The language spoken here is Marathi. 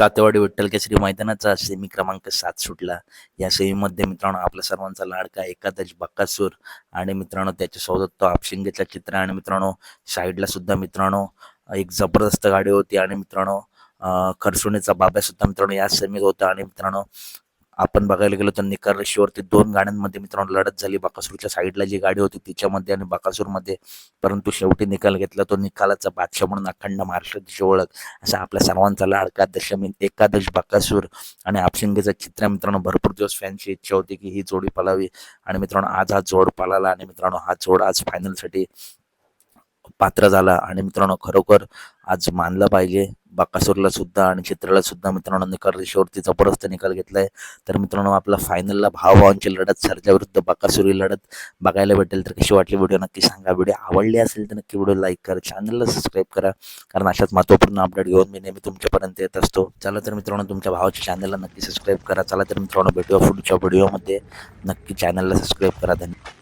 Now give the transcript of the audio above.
सातेवाडी विठ्ठल केसरी मैदानाचा सेमी क्रमांक सात सुटला. या सेमीमध्ये मित्रांनो आपल्या सर्वांचा लाडका एकादश बक्कासूर आणि मित्रांनो त्याच्या सोबत तो आपशिंगेचा चित्र आणि मित्रांनो साईडला सुद्धा मित्रांनो एक जबरदस्त गाडी होती आणि मित्रांनो खरसुणीचा खरसुणेचा बाब्या सुद्धा मित्रांनो या सेमीत होता आणि मित्रांनो आपण बघायला गेलो तर निकार दोन गाड्यांमध्ये मित्रांनो लढत झाली. बाकासूरच्या साईडला जी गाडी होती तिच्यामध्ये आणि बाकासूरमध्ये. परंतु शेवटी निकाल घेतला तो निकालाचा बादशाह म्हणून अखंड महाराष्ट्राची ओळख. असा आपल्या सर्वांचा लाडका दशमी एकादश बाकासूर. आणि आपशिंगेचं चित्र मित्रांनो भरपूर दिवस फॅनची इच्छा होती की ही जोडी पालावी. आणि मित्रांनो आज हा जोड पळाला आणि मित्रांनो हा जोड आज फायनलसाठी पात्र झाला. आणि मित्रांनो खरोखर आज मानलं पाहिजे. बाकासूरला सुद्धा आणि चित्राला सुद्धा मित्रांनो निकाल रेषेवरती जबरदस्त निकाल घेतलाय. तर मित्रांनो आपला फायनलला भावभावांची लढत सरजा विरुद्ध लढत बघायला भेटेल. तर कशी वाटली व्हिडिओ नक्की सांगा. व्हिडिओ आवडली असेल तर नक्की व्हिडिओ लाईक करा. चॅनलला सबस्क्राईब करा. कारण अशाच महत्त्वपूर्ण अपडेट घेऊन मी नेहमी तुमच्यापर्यंत येत असतो. चला तर मित्रांनो तुमच्या भावाच्या चॅनलला नक्की सबस्क्राईब करा. चला तर मित्रांनो भेटूया पुढच्या व्हिडिओमध्ये नक्की चॅनलला सबस्क्राईब करा. धन्यवाद.